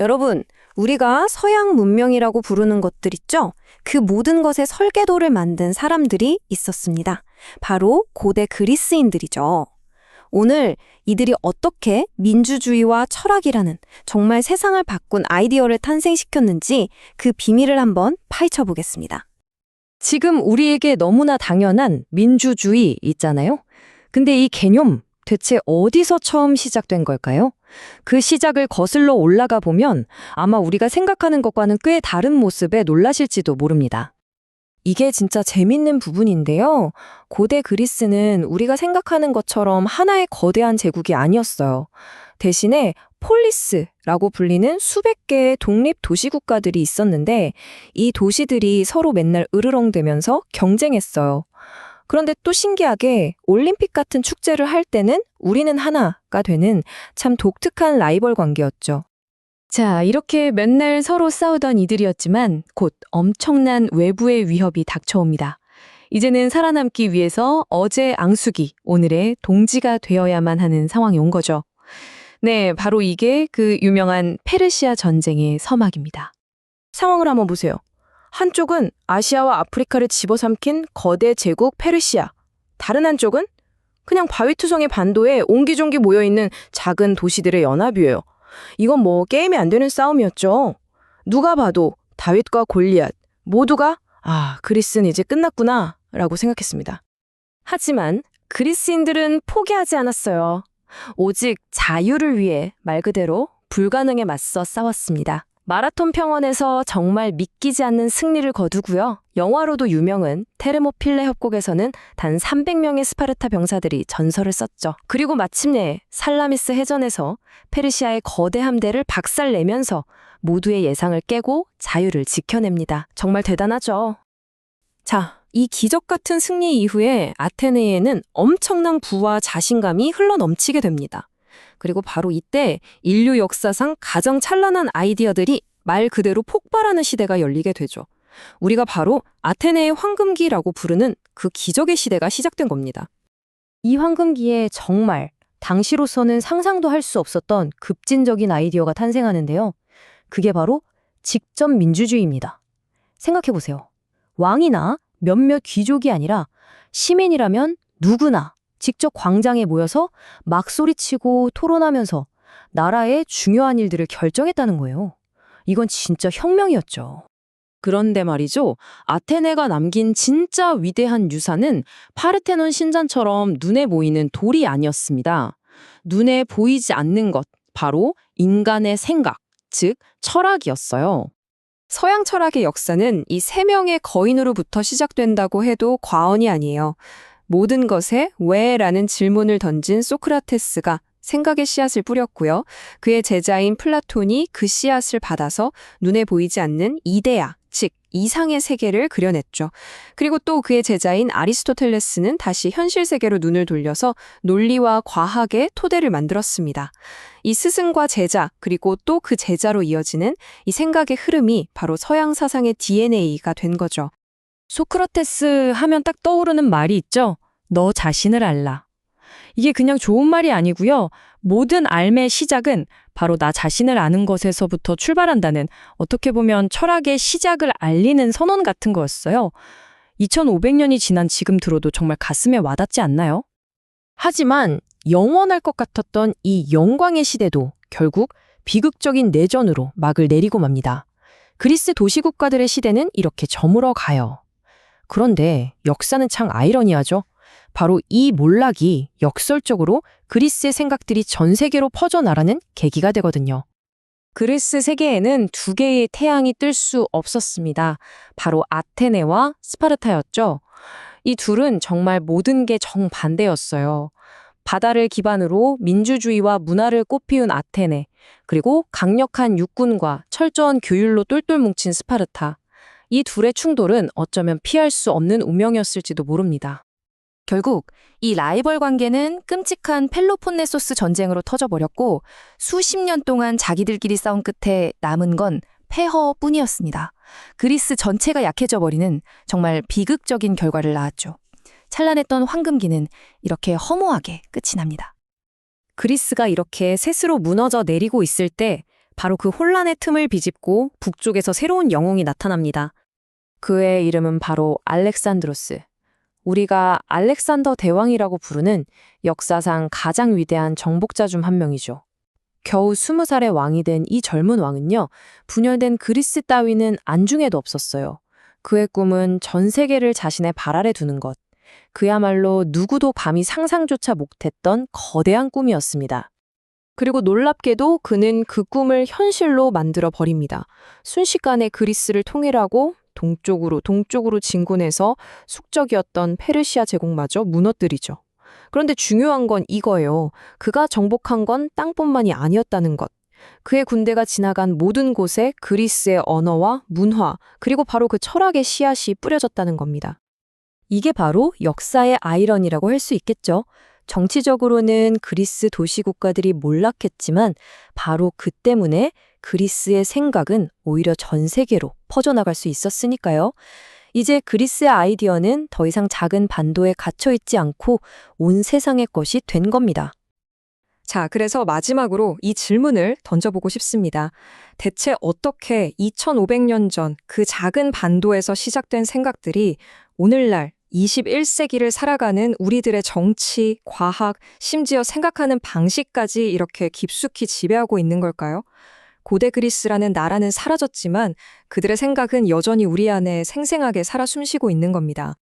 여러분, 우리가 서양 문명이라고 부르는 것들 있죠? 그 모든 것의 설계도를 만든 사람들이 있었습니다. 바로 고대 그리스인들이죠. 오늘 이들이 어떻게 민주주의와 철학이라는 정말 세상을 바꾼 아이디어를 탄생시켰는지 그 비밀을 한번 파헤쳐 보겠습니다. 지금 우리에게 너무나 당연한 민주주의 있잖아요. 근데 이 개념 대체 어디서 처음 시작된 걸까요? 그 시작을 거슬러 올라가 보면 아마 우리가 생각하는 것과는 꽤 다른 모습에 놀라실지도 모릅니다. 이게 진짜 재밌는 부분인데요. 고대 그리스는 우리가 생각하는 것처럼 하나의 거대한 제국이 아니었어요. 대신에 폴리스라고 불리는 수백 개의 독립 도시국가들이 있었는데 이 도시들이 서로 맨날 으르렁대면서 경쟁했어요. 그런데 또 신기하게 올림픽 같은 축제를 할 때는 우리는 하나가 되는 참 독특한 라이벌 관계였죠. 자, 이렇게 맨날 서로 싸우던 이들이었지만 곧 엄청난 외부의 위협이 닥쳐옵니다. 이제는 살아남기 위해서 어제 앙숙이 오늘의 동지가 되어야만 하는 상황이 온 거죠. 네, 바로 이게 그 유명한 페르시아 전쟁의 서막입니다. 상황을 한번 보세요. 한쪽은 아시아와 아프리카를 집어삼킨 거대 제국 페르시아. 다른 한쪽은 그냥 바위투성의 반도에 옹기종기 모여있는 작은 도시들의 연합이에요. 이건 뭐 게임이 안 되는 싸움이었죠. 누가 봐도 다윗과 골리앗 모두가 아, 그리스는 이제 끝났구나 라고 생각했습니다. 하지만 그리스인들은 포기하지 않았어요. 오직 자유를 위해 말 그대로 불가능에 맞서 싸웠습니다. 마라톤 평원에서 정말 믿기지 않는 승리를 거두고요. 영화로도 유명한 테르모필레 협곡에서는 단 300명의 스파르타 병사들이 전설을 썼죠. 그리고 마침내 살라미스 해전에서 페르시아의 거대 함대를 박살내면서 모두의 예상을 깨고 자유를 지켜냅니다. 정말 대단하죠. 자, 이 기적 같은 승리 이후에 아테네에는 엄청난 부와 자신감이 흘러넘치게 됩니다. 그리고 바로 이때 인류 역사상 가장 찬란한 아이디어들이 말 그대로 폭발하는 시대가 열리게 되죠. 우리가 바로 아테네의 황금기라고 부르는 그 기적의 시대가 시작된 겁니다. 이 황금기에 정말 당시로서는 상상도 할 수 없었던 급진적인 아이디어가 탄생하는데요. 그게 바로 직접 민주주의입니다. 생각해보세요. 왕이나 몇몇 귀족이 아니라 시민이라면 누구나 직접 광장에 모여서 막 소리치고 토론하면서 나라의 중요한 일들을 결정했다는 거예요. 이건 진짜 혁명이었죠. 그런데 말이죠. 아테네가 남긴 진짜 위대한 유산은 파르테논 신전처럼 눈에 보이는 돌이 아니었습니다. 눈에 보이지 않는 것, 바로 인간의 생각, 즉 철학이었어요. 서양 철학의 역사는 이 세 명의 거인으로부터 시작된다고 해도 과언이 아니에요. 모든 것에 왜 라는 질문을 던진 소크라테스가 생각의 씨앗을 뿌렸고요. 그의 제자인 플라톤이 그 씨앗을 받아서 눈에 보이지 않는 이데아, 즉 이상의 세계를 그려냈죠. 그리고 또 그의 제자인 아리스토텔레스는 다시 현실 세계로 눈을 돌려서 논리와 과학의 토대를 만들었습니다. 이 스승과 제자, 그리고 또 그 제자로 이어지는 이 생각의 흐름이 바로 서양 사상의 DNA가 된 거죠. 소크라테스 하면 딱 떠오르는 말이 있죠. 너 자신을 알라. 이게 그냥 좋은 말이 아니고요. 모든 삶의 시작은 바로 나 자신을 아는 것에서부터 출발한다는 어떻게 보면 철학의 시작을 알리는 선언 같은 거였어요. 2500년이 지난 지금 들어도 정말 가슴에 와닿지 않나요? 하지만 영원할 것 같았던 이 영광의 시대도 결국 비극적인 내전으로 막을 내리고 맙니다. 그리스 도시 국가들의 시대는 이렇게 저물어 가요. 그런데 역사는 참 아이러니하죠. 바로 이 몰락이 역설적으로 그리스의 생각들이 전 세계로 퍼져나가는 계기가 되거든요. 그리스 세계에는 두 개의 태양이 뜰 수 없었습니다. 바로 아테네와 스파르타였죠. 이 둘은 정말 모든 게 정반대였어요. 바다를 기반으로 민주주의와 문화를 꽃피운 아테네, 그리고 강력한 육군과 철저한 교율로 똘똘 뭉친 스파르타. 이 둘의 충돌은 어쩌면 피할 수 없는 운명이었을지도 모릅니다. 결국 이 라이벌 관계는 끔찍한 펠로폰네소스 전쟁으로 터져버렸고 수십 년 동안 자기들끼리 싸운 끝에 남은 건 폐허뿐이었습니다. 그리스 전체가 약해져 버리는 정말 비극적인 결과를 낳았죠. 찬란했던 황금기는 이렇게 허무하게 끝이 납니다. 그리스가 이렇게 셋으로 무너져 내리고 있을 때 바로 그 혼란의 틈을 비집고 북쪽에서 새로운 영웅이 나타납니다. 그의 이름은 바로 알렉산드로스. 우리가 알렉산더 대왕이라고 부르는 역사상 가장 위대한 정복자 중 한 명이죠. 겨우 스무 살의 왕이 된 이 젊은 왕은요, 분열된 그리스 따위는 안중에도 없었어요. 그의 꿈은 전 세계를 자신의 발 아래 두는 것. 그야말로 누구도 감히 상상조차 못했던 거대한 꿈이었습니다. 그리고 놀랍게도 그는 그 꿈을 현실로 만들어 버립니다. 순식간에 그리스를 통일하고 동쪽으로 동쪽으로 진군해서 숙적이었던 페르시아 제국마저 무너뜨리죠. 그런데 중요한 건 이거예요. 그가 정복한 건 땅뿐만이 아니었다는 것. 그의 군대가 지나간 모든 곳에 그리스의 언어와 문화, 그리고 바로 그 철학의 씨앗이 뿌려졌다는 겁니다. 이게 바로 역사의 아이러니라고 할 수 있겠죠. 정치적으로는 그리스 도시 국가들이 몰락했지만 바로 그 때문에 그리스의 생각은 오히려 전 세계로 퍼져나갈 수 있었으니까요. 이제 그리스의 아이디어는 더 이상 작은 반도에 갇혀 있지 않고 온 세상의 것이 된 겁니다. 자, 그래서 마지막으로 이 질문을 던져보고 싶습니다. 대체 어떻게 2500년 전 그 작은 반도에서 시작된 생각들이 오늘날 21세기를 살아가는 우리들의 정치, 과학, 심지어 생각하는 방식까지 이렇게 깊숙이 지배하고 있는 걸까요? 고대 그리스라는 나라는 사라졌지만 그들의 생각은 여전히 우리 안에 생생하게 살아 숨쉬고 있는 겁니다.